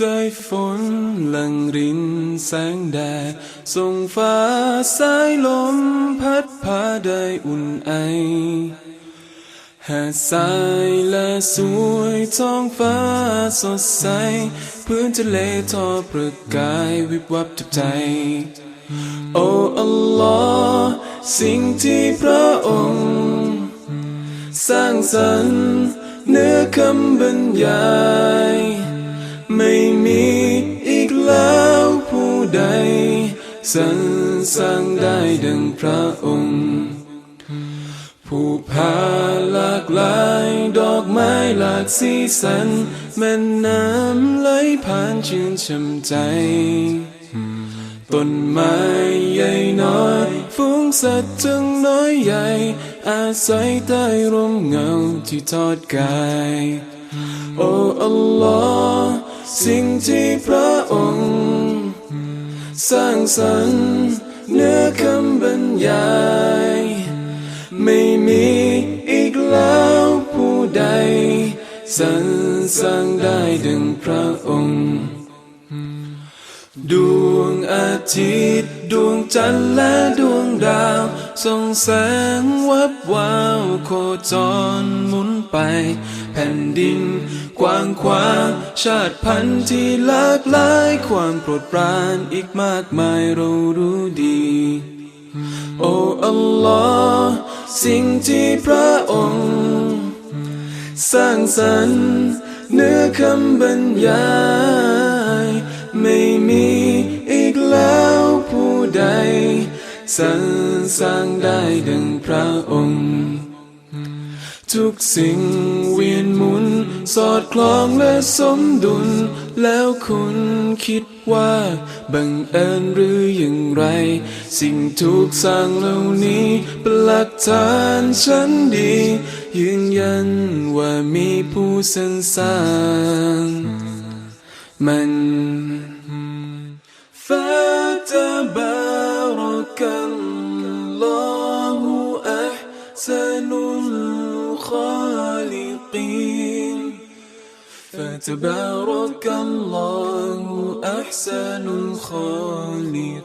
สายฝนหลังรินแสงแดดส่งฟ้าสายลมพัดพาได้อุ่นไอหาดทรายและสวยท้องฟ้าสดใส พื้นทะเลทอประกายวิบวับจับใจ โอ้อัลลอฮ์สิ่งที่พระองค์ สร้างสรรค์เนื้อคำบรรยาย ไม่มีอีกแล้วผู้ใดสรรสร้างได้ดังพระองค์ ผู้พาหลากหลายดอกไม้หลากสีสันแม่น้ำไหลผ่านชื่นช่ำใจต้นไม้ใหญ่น้อยฝูงสัตว์ทั้งน้อยใหญ่ อาศัยใต้ร่มเงาที่ทอดกาย โอ้อัลลอฮ์ สิ่งที่พระองค์ สร้างสรรค์เนื้อคำบรรยาย ไม่มีอีกแล้วผู้ใด สรรสร้างได้ดังพระองค์ดู อาทิตย์ ดวงจันทร์และดวงดาวส่องแสงวับวาวโคจรหมุนไป แผ่นดิน กว้างขวางชาติพันธุ์ที่หลากหลายความโปรดปรานอีกมากมายเรารู้ดี โอ้อัลลอฮ์สิ่งที่พระองค์ สร้างสรรค์เนื้อคำบรรยาย ไม่มี สรรสร้างได้ดังพระองค์ ทุกสิ่งเวียนหมุน สอดคล้องและสมดุล แล้วคุณคิดว่าบังเอิญหรืออย่างไร สิ่งทุกสร้างเหล่านี้ป็นหลักฐานฉันดี ยืนยันว่ามีผู้สร้างมันฟ้าจะบา فتبارك الله أحسن الخالقين.